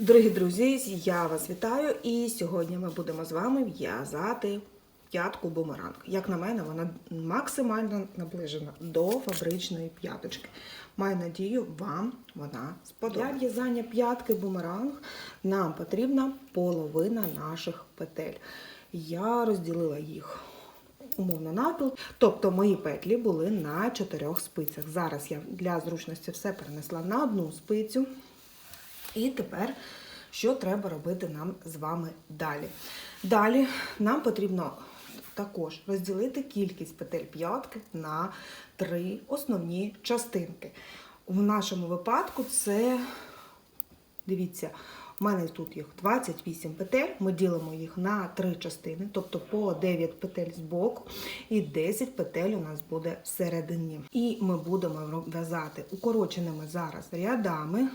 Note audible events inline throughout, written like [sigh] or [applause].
Дорогі друзі, я вас вітаю і сьогодні ми будемо з вами в'язати п'ятку бумеранг. Як на мене, вона максимально наближена до фабричної п'яточки. Маю надію, вам вона сподобається. Для в'язання п'ятки бумеранг нам потрібна половина наших петель. Я розділила їх умовно напіл. Тобто мої петлі були на чотирьох спицях. Зараз я для зручності все перенесла на одну спицю. І тепер, що треба робити нам з вами далі? Далі нам потрібно також розділити кількість петель п'ятки на три основні частинки. В нашому випадку це, дивіться, у мене тут їх 28 петель, ми ділимо їх на три частини, тобто по 9 петель з боку і 10 петель у нас буде всередині. І ми будемо в'язати укороченими зараз рядами.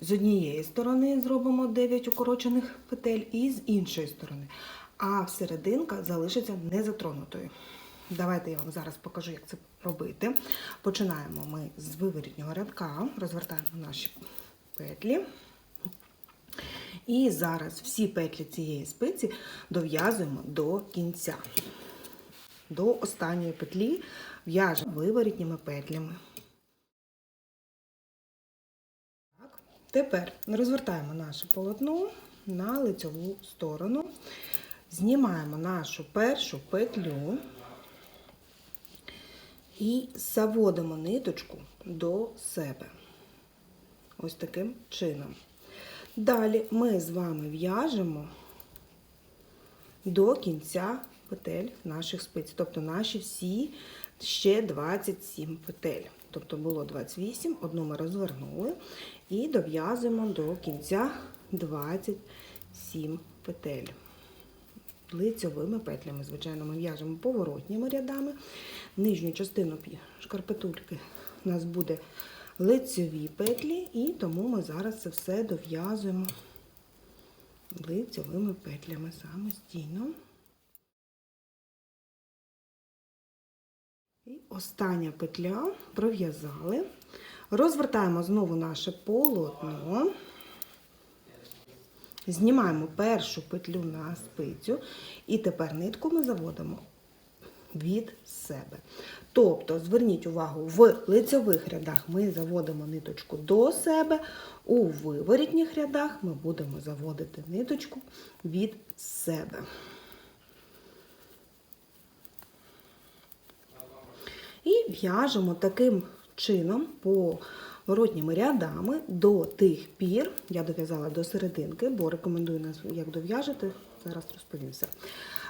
З однієї сторони зробимо 9 укорочених петель і з іншої сторони. А всерединка залишиться незатронутою. Давайте я вам зараз покажу, як це робити. Починаємо ми з виворітнього рядка, розвертаємо наші петлі. І зараз всі петлі цієї спиці дов'язуємо до кінця. До останньої петлі в'яжемо виворітніми петлями. Тепер розвертаємо наше полотно на лицьову сторону, знімаємо нашу першу петлю і заводимо ниточку до себе. Ось таким чином. Далі ми з вами в'яжемо до кінця петель наших спиць, тобто наші всі ще 27 петель. Тобто було 28, одну ми розвернули і дов'язуємо до кінця 27 петель. Лицьовими петлями, звичайно, ми в'яжемо поворотніми рядами. Нижню частину шкарпетульки у нас буде лицьові петлі, і тому ми зараз це все дов'язуємо лицьовими петлями самостійно. І остання петля пров'язали. Розвертаємо знову наше полотно. Знімаємо першу петлю на спицю, і тепер нитку ми заводимо від себе. Тобто, зверніть увагу, в лицьових рядах ми заводимо ниточку до себе, у виворітніх рядах ми будемо заводити ниточку від себе. І в'яжемо таким чином по воротніми рядами до тих пір, я дов'язала до серединки, бо рекомендую нас, як дов'яжете, зараз розповім все.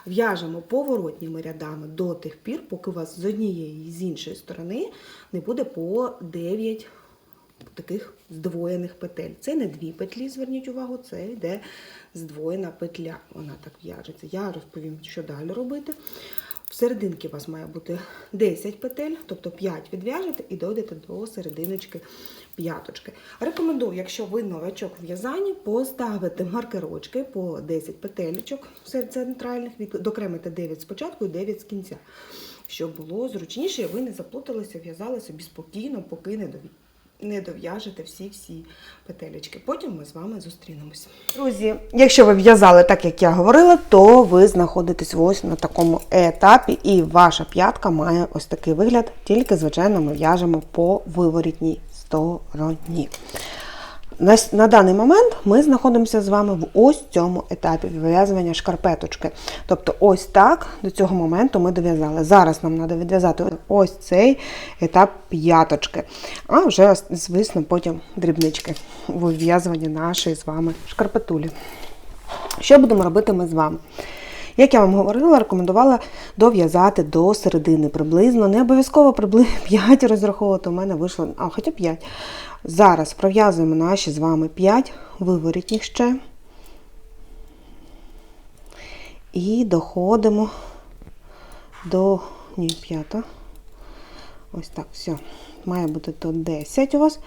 В'яжемо поворотніми рядами до тих пір, поки у вас з однієї і з іншої сторони не буде по 9 таких здвоєних петель. Це не дві петлі, зверніть увагу, це йде здвоєна петля. Вона так в'яжеться. Я розповім, що далі робити. В серединці у вас має бути 10 петель, тобто 5 відв'яжете і дойдете до серединочки п'яточки. Рекомендую, якщо ви новачок в в'язанні, поставити маркерочки по 10 петелечок серед центральних, докремите 9 спочатку і 9 з кінця, щоб було зручніше, і ви не заплуталися, в'язали собі спокійно, поки не дов'яжете не дов'яжете всі-всі петелечки. Потім ми з вами зустрінемось. Друзі, якщо ви в'язали так, як я говорила, то ви знаходитесь ось на такому етапі, і ваша п'ятка має ось такий вигляд, тільки, звичайно, ми в'яжемо по виворітній стороні. На, на даний момент ми знаходимося з вами в ось цьому етапі вив'язування шкарпеточки. Тобто, ось так до цього моменту ми дов'язали. Зараз нам треба відв'язати ось цей етап п'яточки. А вже, звісно, потім дрібнички у вив'язуванні нашої з вами шкарпетулі. Що будемо робити ми з вами? Як я вам говорила, рекомендувала дов'язати до середини приблизно. Не обов'язково приблизно [laughs] 5 розраховувати, у мене вийшло, а хоча 5. Зараз пров'язуємо наші з вами 5 виворітніх ще. І доходимо до ні, п'ята. Ось так, все. Має бути тут 10 у вас.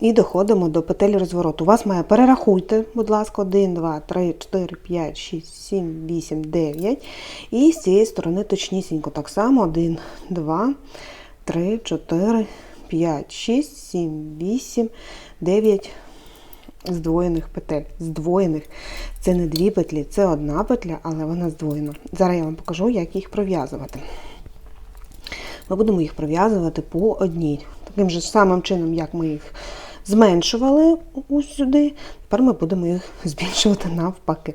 І доходимо до петель розвороту. У вас має перерахуйте, будь ласка, 1, 2, 3, 4, 5, 6, 7, 8, 9. І з цієї сторони точнісінько так само. 1, 2, 3, 4, 5, 6, 7, 8, 9, здвоєних петель. Здвоєних. Це не дві петлі, це одна петля, але вона здвоєна. Зараз я вам покажу, як їх пров'язувати. Ми будемо їх пров'язувати по одній. Таким же самим чином, як ми їх зменшували ось сюди, тепер ми будемо їх [laughs] збільшувати навпаки.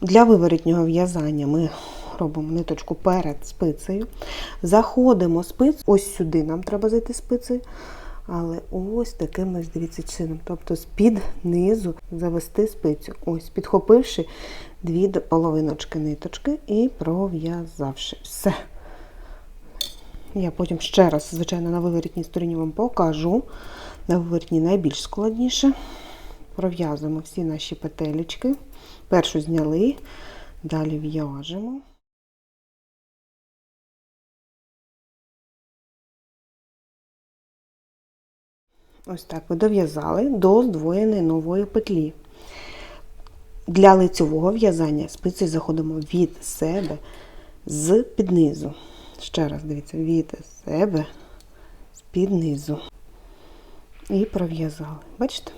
Для виворітнього в'язання ми робимо ниточку перед спицею, заходимо спиць, ось сюди нам треба зайти спицею, але ось таким ось дивіться чином. Тобто з-під низу завести спицю. Ось, підхопивши дві половиночки ниточки і пров'язавши. Все. Я потім ще раз, звичайно, на виворітній стороні вам покажу. На виворітній найбільш складніше. Пров'язуємо всі наші петелечки. Першу зняли, далі в'яжемо. Ось так ви дов'язали до здвоєної нової петлі. Для лицьового в'язання спиці заходимо від себе з під низу. Ще раз дивіться, від себе з під низу. І пров'язали. Бачите?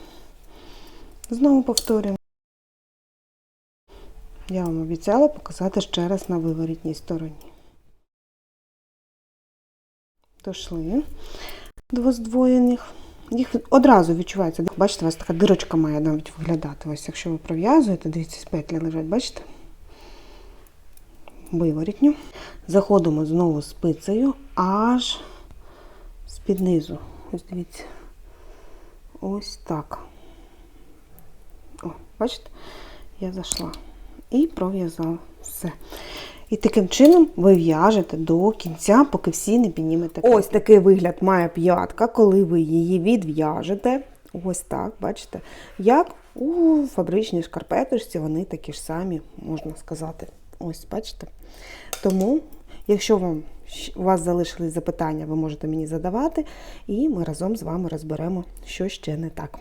Знову повторюємо. Я вам обіцяла показати ще раз на виворітній стороні. Дошли двоздвоєних. Їх одразу відчувається. Бачите, у вас така дирочка має навіть виглядати. Ось якщо ви пров'язуєте, дивіться, петлі лежать, бачите? Виворітню. Заходимо знову спицею аж з-під низу. Ось дивіться. Ось так. О, бачите? Я зайшла. І пров'язала. Все. І таким чином ви в'яжете до кінця, поки всі не піднімете. Ось такий вигляд має п'ятка, коли ви її відв'яжете. Ось так, бачите, як у фабричній шкарпеточці, вони такі ж самі, можна сказати. Ось, бачите. Тому, якщо вам у вас залишились запитання, ви можете мені задавати, і ми разом з вами розберемо, що ще не так.